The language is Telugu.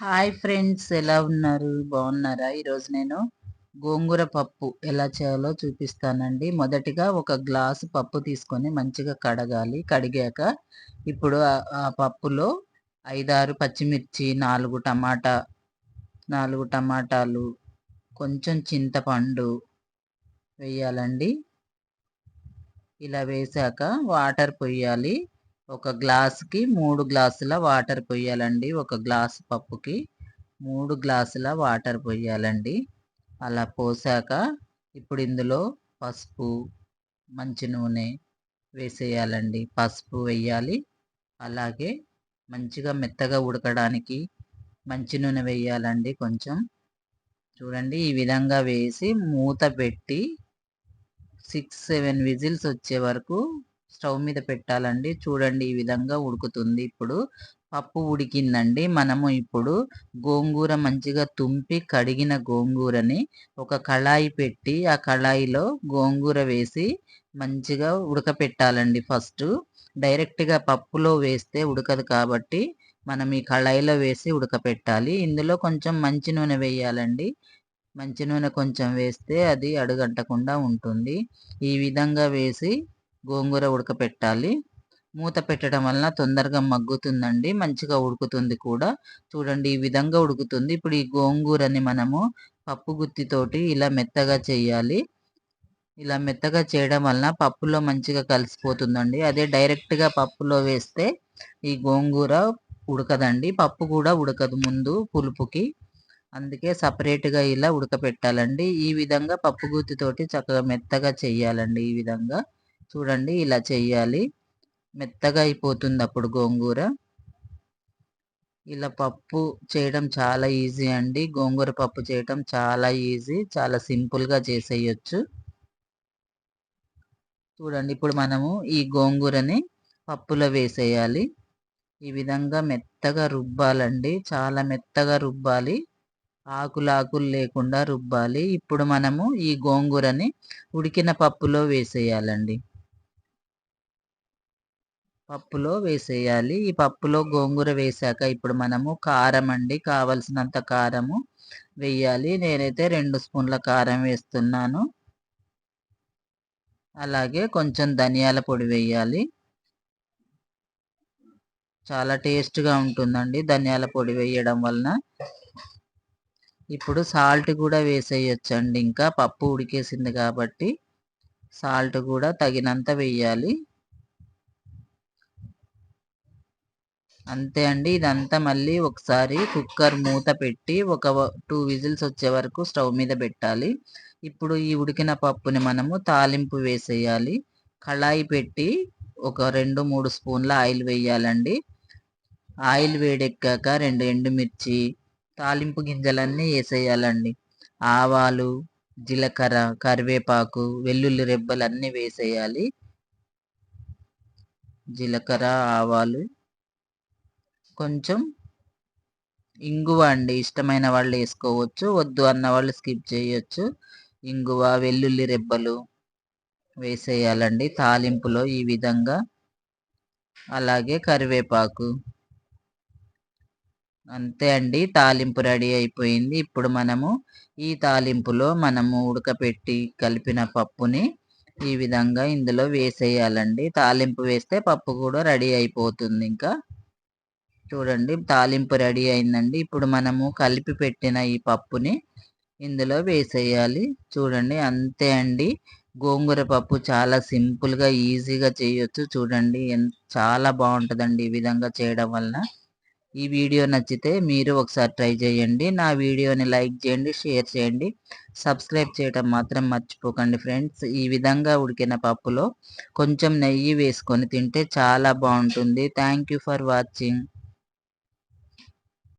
హాయ్ ఫ్రెండ్స్ ఎలా ఉన్నారు? బాగున్నారా? ఈరోజు నేను గోంగూర పప్పు ఎలా చేయాలో చూపిస్తానండి. మొదటిగా ఒక గ్లాసు పప్పు తీసుకొని మంచిగా కడగాలి. కడిగాక ఇప్పుడు ఆ పప్పులో ఐదారు పచ్చిమిర్చి నాలుగు టమాటా నాలుగు టమాటాలు కొంచెం చింతపండు వేయాలండి. ఇలా వేసాక వాటర్ పొయ్యాలి ఒక గ్లాసుకి మూడు గ్లాసుల వాటర్ పొయ్యాలండి. ఒక గ్లాసు పప్పుకి మూడు గ్లాసుల వాటర్ పొయ్యాలండి. అలా పోసాక ఇప్పుడు ఇందులో పసుపు మంచి నూనె వేసేయాలండి. పసుపు వేయాలి. అలాగే మంచిగా మెత్తగా ఉడకడానికి మంచి నూనె వేయాలండి కొంచెం. చూడండి ఈ విధంగా వేసి మూత పెట్టి సిక్స్ సెవెన్ విజిల్స్ వచ్చే వరకు స్టవ్ మీద పెట్టాలండి. చూడండి ఈ విధంగా ఉడుకుతుంది ఇప్పుడు. పప్పు ఉడికిందండి. మనము ఇప్పుడు గోంగూర మంచిగా తుంపి కడిగిన గోంగూరని ఒక కళాయి పెట్టి ఆ కళాయిలో గోంగూర వేసి మంచిగా ఉడకపెట్టాలండి ఫస్ట్. డైరెక్ట్గా పప్పులో వేస్తే ఉడకదు కాబట్టి మనం ఈ కళాయిలో వేసి ఉడకపెట్టాలి. ఇందులో కొంచెం మంచి నూనె వేయాలండి. మంచి నూనె కొంచెం వేస్తే అది అడుగంటకుండా ఉంటుంది. ఈ విధంగా వేసి గోంగూర ఉడకపెట్టాలి. మూత పెట్టడం వలన తొందరగా మగ్గుతుందండి. మంచిగా ఉడుకుతుంది కూడా. చూడండి ఈ విధంగా ఉడుకుతుంది. ఇప్పుడు ఈ గోంగూరని మనము పప్పు గుత్తితోటి ఇలా మెత్తగా చేయాలి. ఇలా మెత్తగా చేయడం వలన పప్పులో మంచిగా కలిసిపోతుందండి. అదే డైరెక్ట్గా పప్పులో వేస్తే ఈ గోంగూర ఉడకదండి. పప్పు కూడా ఉడకదు ముందు పులుపుకి. అందుకే సపరేట్గా ఇలా ఉడకపెట్టాలండి. ఈ విధంగా పప్పు గుత్తితోటి చక్కగా మెత్తగా చేయాలండి ఈ విధంగా. చూడండి ఇలా చేయాలి మెత్తగా అయిపోతుంది అప్పుడు గోంగూర. ఇలా పప్పు చేయడం చాలా ఈజీ అండి. గోంగూర పప్పు చేయడం చాలా ఈజీ చాలా సింపుల్గా చేసేయచ్చు. చూడండి ఇప్పుడు మనము ఈ గోంగూరని పప్పులో వేసేయాలి. ఈ విధంగా మెత్తగా రుబ్బాలండి. చాలా మెత్తగా రుబ్బాలి. ఆకులు ఆకులు లేకుండా రుబ్బాలి. ఇప్పుడు మనము ఈ గోంగూరని ఉడికిన పప్పులో వేసేయాలండి. పప్పులో వేసేయాలి. ఈ పప్పులో గోంగూర వేసాక ఇప్పుడు మనము కారం అండి కావలసినంత కారము వేయాలి. నేనైతే రెండు స్పూన్ల కారం వేస్తున్నాను. అలాగే కొంచెం ధనియాల పొడి వేయాలి. చాలా టేస్ట్గా ఉంటుందండి ధనియాల పొడి వేయడం వలన. ఇప్పుడు సాల్ట్ కూడా వేసేయచ్చండి. ఇంకా పప్పు ఉడికేసింది కాబట్టి సాల్ట్ కూడా తగినంత వేయాలి. అంతే అండి. ఇదంతా మళ్ళీ ఒకసారి కుక్కర్ మూత పెట్టి ఒక టూ విజిల్స్ వచ్చే వరకు స్టవ్ మీద పెట్టాలి. ఇప్పుడు ఈ ఉడికిన పప్పుని మనము తాలింపు వేసేయాలి. కళాయి పెట్టి ఒక రెండు మూడు స్పూన్ల ఆయిల్ వేయాలండి. ఆయిల్ వేడెక్కాక రెండు ఎండుమిర్చి తాలింపు గింజలన్నీ వేసేయాలండి. ఆవాలు జీలకర్ర కరివేపాకు వెల్లుల్లి రెబ్బలు అన్నీ వేసేయాలి. జీలకర్ర ఆవాలు కొంచెం ఇంగువ అండి. ఇష్టమైన వాళ్ళు వేసుకోవచ్చు. వద్దు అన్న వాళ్ళు స్కిప్ చేయొచ్చు. ఇంగువ వెల్లుల్లి రెబ్బలు వేసేయాలండి. తాలింపులో ఈ విధంగా. అలాగే కరివేపాకు. అంతే అండి. తాలింపు రెడీ అయిపోయింది. ఇప్పుడు మనము ఈ తాలింపులో మనము ఉడకపెట్టి కలిపిన పప్పుని ఈ విధంగా ఇందులో వేసేయాలండి. తాలింపు వేస్తే పప్పు కూడా రెడీ అయిపోతుంది ఇంకా. చూడండి తాలింపు రెడీ అయిందండి. ఇప్పుడు మనము కలిపి పెట్టిన ఈ పప్పుని ఇందులో వేసేయాలి. చూడండి అంతే అండి. గోంగూర పప్పు చాలా సింపుల్గా ఈజీగా చేయొచ్చు. చూడండి చాలా బాగుంటుందండి ఈ విధంగా చేయడం వలన. ఈ వీడియో నచ్చితే మీరు ఒకసారి ట్రై చేయండి. నా వీడియోని లైక్ చేయండి షేర్ చేయండి. సబ్స్క్రైబ్ చేయడం మాత్రం మర్చిపోకండి ఫ్రెండ్స్. ఈ విధంగా ఉడికిన పప్పులో కొంచెం నెయ్యి వేసుకొని తింటే చాలా బాగుంటుంది. Thank for watching.